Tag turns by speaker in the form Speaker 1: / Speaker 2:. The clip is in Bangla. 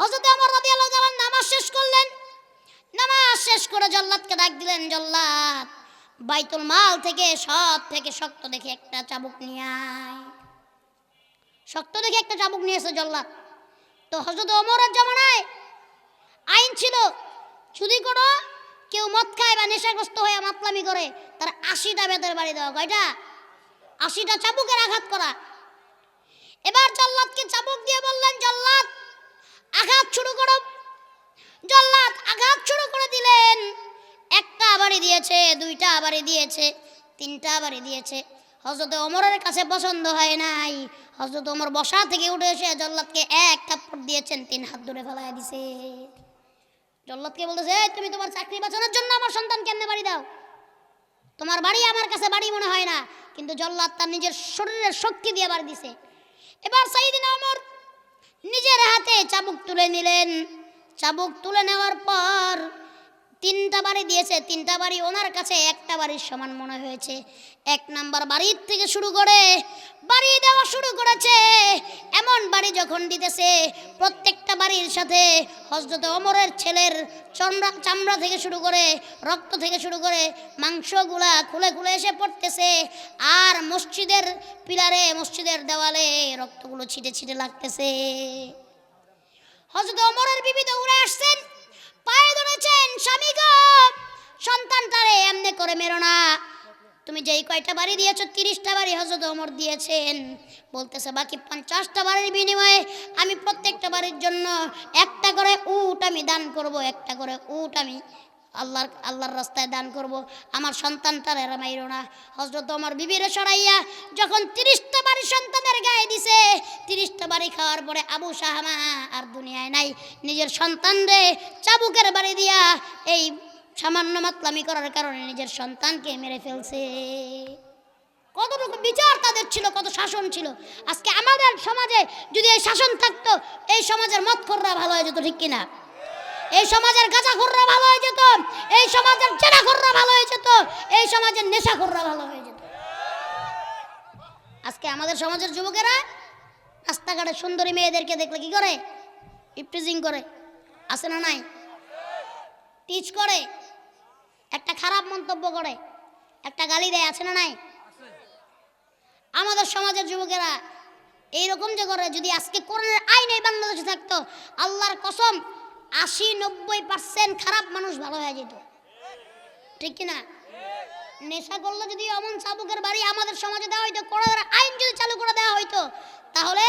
Speaker 1: হজরত অমর রাদিয়াল্লাহু তাআলা নামাজ শেষ করলেন। নামাজ শেষ করে জল্লাদকে ডাক দিলেন, জল্লাদ, বাইতুল মাল থেকে সব থেকে শক্ত দেখে একটা চাবুক নিয়ে আয়। শক্ত দেখে একটা চাবুক নিয়ে এসে জল্লাদ। তো হজরত অমরের জমানায় আইন ছিল যদি কোনো কেউ মদ খায় বা নেশাগ্রস্ত হয়ে মাতলামি করে, তার আশিটা বেতের বাড়ি দেওয়া কয়টা? আশিটা চাবুকের আঘাত করা। এবার জল্লাদকে শুরু করো। জল্লাদ আঘাত শুরু করে দিলেন। একটা বাড়ি দিয়েছে, দুইটা বাড়ি দিয়েছে, তিনটা বাড়ি দিয়েছে। হজরত ওমরের কাছে পছন্দ হয় নাই। হজরত ওমর বসা থেকে উঠে এসে জল্লাদকে এক থাপ্পড় দিয়েছেন, তিন হাত ধরে ফেলায় দিছে। জল্লাদকে বলতেছে তুমি তোমার চাকরি বাঁচানোর জন্য আমার সন্তান কেমনে বাড়ি দাও। তোমার বাড়ি আমার কাছে বাড়ি মনে হয় না। কিন্তু জল্লাদ তার নিজের শরীরের শক্তি দিয়ে বাড়ি দিছে। এবার সাইদিন ওমর নিজের হাতে চাবুক তুলে নিলেন। চাবুক তুলে নেওয়ার পর তিনটা বাড়ি দিয়েছে। তিনটা বাড়ি ওনার কাছে, একটা বাড়ির সমান মনে হয়েছে। এক নাম্বার বাড়ির থেকে শুরু করে বাড়ি দেওয়া শুরু করেছে। এমন বাড়ি যখন দিতেছে, প্রত্যেকটা বাড়ির সাথে হজরত অমরের ছেলের চমড়া চামড়া থেকে শুরু করে রক্ত থেকে শুরু করে মাংসগুলা খুলে খুলে এসে পড়তেছে আর মসজিদের পিলারে, মসজিদের দেওয়ালে রক্তগুলো ছিটে ছিটে লাগতেছে। হজরত অমরের বিবি উড়ে আসছেন, পায়ে ধরেছেন, স্বামী গো, সন্তানটারে এমনি করে মেরো না। তুমি যেই কয়টা বাড়ি দিয়েছ, তিরিশটা বাড়ি হজরত অমর দিয়েছেন। বলতেছে, বাকি পঞ্চাশটা বাড়ির বিনিময়ে আমি প্রত্যেকটা বাড়ির জন্য একটা করে উট আমি দান করব, একটা করে উট আমি আল্লাহর আল্লাহর রাস্তায় দান করব। আমার সন্তানটার এরা মাইরো না। হজরত আমার বিবিরে সরাইয়া যখন তিরিশটা বাড়ি সন্তানের গায়ে দিছে, তিরিশটা বাড়ি খাওয়ার পরে আবু সাহামা আর দুনিয়ায় নাই। নিজের সন্তান রে চাবুকের বাড়ি দিয়া এই সামান্য মাতলামি করার কারণে নিজের সন্তানকে মেরে ফেলছে। কতটুকু বিচার তাদের ছিল, কত শাসন ছিল। আজকে আমাদের সমাজে যদি এই শাসন থাকতো, এই সমাজের মত মতখররা ভালো হয়ে যেত, ঠিক কিনা? এই সমাজের গাঁজাখোররা ভালো হয়ে যেত, এই সমাজের চেনাখোররা ভালো হয়ে যেত, এই সমাজের নেশা নেশাখোররা ভালো হয়ে যেত। আজকে আমাদের সমাজের যুবকেরা রাস্তাঘাটে সুন্দরী মেয়েদেরকে দেখলে কি করে? ইপটিজিং করে। আছে না নাই? টিচ করে, একটা খারাপ মন্তব্য করে, একটা গালি দেয়, আছে না নাই? আমাদের সমাজের যুবকেরা এইরকম যে করে, যদি আজকে কোরআনের আইন এই বাংলাদেশে থাকতো, আল্লাহর কসম, আশি, নব্বই পার্সেন্ট খারাপ মানুষ ভালো হয়ে যেত। ঠিক কিনা? নেশা করলে যদি অমন চাবুকের বাড়ি আমাদের সমাজে দেওয়া হইতো, কোরআনের আইন যদি চালু করে দেওয়া হইতো, তাহলে